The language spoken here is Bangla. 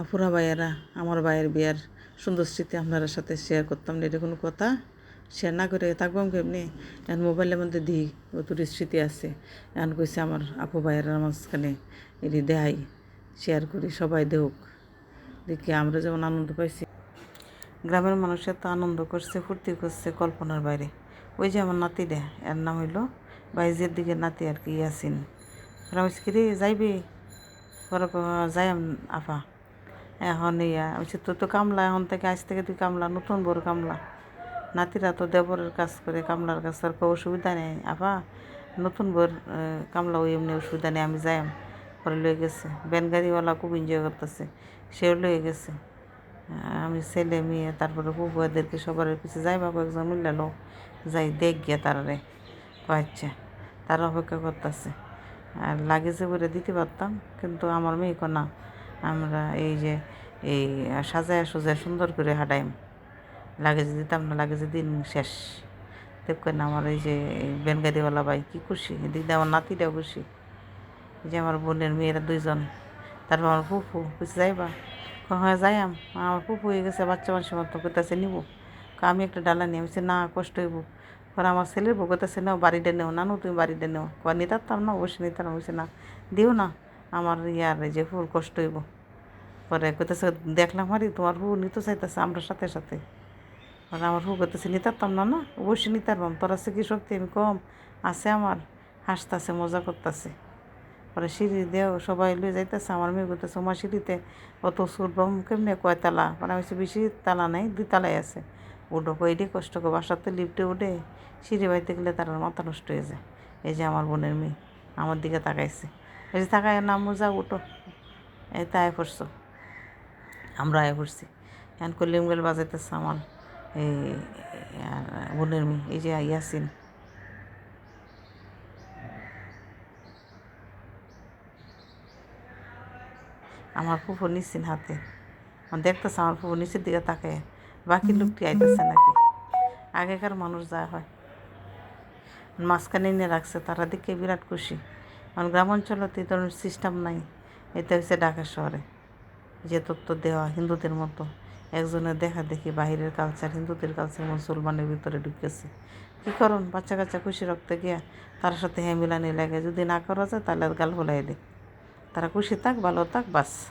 আপুরা ভাইয়েরা, আমার ভাইয়ের বিয়ার সুন্দর স্মৃতি আপনার সাথে শেয়ার করতাম না, এটা কোনো কথা। শেয়ার না করে থাকবাম কেমনি? এখন মোবাইলের মধ্যে দিই অতুর স্মৃতি আছে। এখন কইছে আমার আপু ভাইয়েরা মাঝখানে এটি দেখাই শেয়ার করি, সবাই দেউক দেখি আমরা যেমন আনন্দ পাইছি। গ্রামের মানুষের তো আনন্দ করছে, ফুর্তি করছে কল্পনার বাইরে। ওই যে আমার নাতি দে এর নাম হইল বাইজের দিকে নাতি আর কি, ইয়াসিন। রমেশ কিরে, যাইবি? যাই আফা এখন ইয়া বলছি তোর তো কামলা, এখন থেকে আজ থেকে তুই কামলা, নতুন বড় কামলা। নাতিরা তো দেবরের কাজ করে, কামলার কাজ তার কোনো অসুবিধা নেই। আফা নতুন বর কামলা ওই এমনি অসুবিধা নেই, আমি যাই পরে লয়ে গেছে। ব্যান গাড়িওয়ালা খুব এনজয় করতেছে। সেও লয়ে গেছে। আমি ছেলে, মেয়ে, তারপরে বুবুয়াদেরকে সবার পিছিয়ে যাই বা কয়েকজন মিললে লো। যাই দেখ গিয়া তারারে। আচ্ছা তারা অপেক্ষা করতেছে। আর লাগেজে বলে দিতে পারতাম, কিন্তু আমার মেয়ে না। আমরা এই যে, এই সাজায় সোজায় সুন্দর করে হাঁটাইম। লাগে লাগেজ দিতাম না, লাগেজে দিন শেষ। দেখবেন আমার এই যে বেনগাড়িওয়ালা ভাই কী খুশি। দিয়ে আমার নাতিটাও খুশি। এই যে আমার বোনের মেয়েরা দুইজন। তারপর আমার ফুফু কিছু যাইবা? হ্যাঁ যাইয়াম। আমার ফুফু হয়ে গেছে, বাচ্চা মানুষের মতো করতেছে নিব। আমি একটা ডালা নিয়ে আমি না, কষ্ট হইব। পরে আমার ছেলের বউ করতেছে নাও, বাড়িটা নেও। নানু, তুমি বাড়িটা নেও। কয় নিতাম না, অবশ্যই নিতাম। বলছে না, দিও না। আমার ইয়ার যে ফুল কষ্ট হইব। পরে কইতেছে, দেখলাম হারি, তোমার হু নিতে চাইতেছে আমরা সাথে সাথে। পরে আমার হু করতেছে নিতারতাম না না, অবশ্যই নিতাম তোর আছে কি শক্তি? আমি কম, আছে আমার, হাসতাছে, মজা করতেছে। পরে সিঁড়ি দেও সবাই লয়ে যাইতেছে, আমার মেয়ে করতেছে আমার সিঁড়িতে অত সুরবম কেমনে? কয় তালা? মানে আমি বেশি তালা নেই, দুই তালাই আছে। উঠো কইডে কষ্ট করে, বাসাতে লিফটে উঠে সিঁড়ি বাইতে গেলে তার মাথা নষ্ট হয়ে যায়। এই যে আমার বোনের মেয়ে, আমার দিকে তাকাইছে। এই যে তাকায় নাম যা উঠো। এই তাই পড়ছো আমরা আয় পড়ছি। এখন কলিম গেল বাজাইতেছে আমার এই বোনের মেয়ে, এই যে ইয়াসিন। আমার ফুফু নিচ্ছেন হাতে। দেখতেছে আমার ফুফু নিচের দিকে তাকে বাকি লোকটি আইতেছে নাকি? আগেকার মানুষ যা হয়। মাঝখানে নিয়ে রাখছে, তারা দিকে বিরাট খুশি। কারণ গ্রাম অঞ্চলতে এই ধরনের সিস্টেম নাই। এটা হচ্ছে ঢাকা শহরে। যে তত্ত্ব দেওয়া হিন্দুদের মতো। একজনের দেখা দেখি বাহিরের কালচার হিন্দুদের কালচার মুসলমানের ভিতরে ঢুকেছে। কী করুন? বাচ্চা কাচ্চা খুশি রাখতে গিয়া তার সাথে হ্যাঁ মিলানি লাগে। যদি না করা যায় তাহলে গাল ভোলাই দে। তারা খুশি থাক, ভালো থাক, বাস।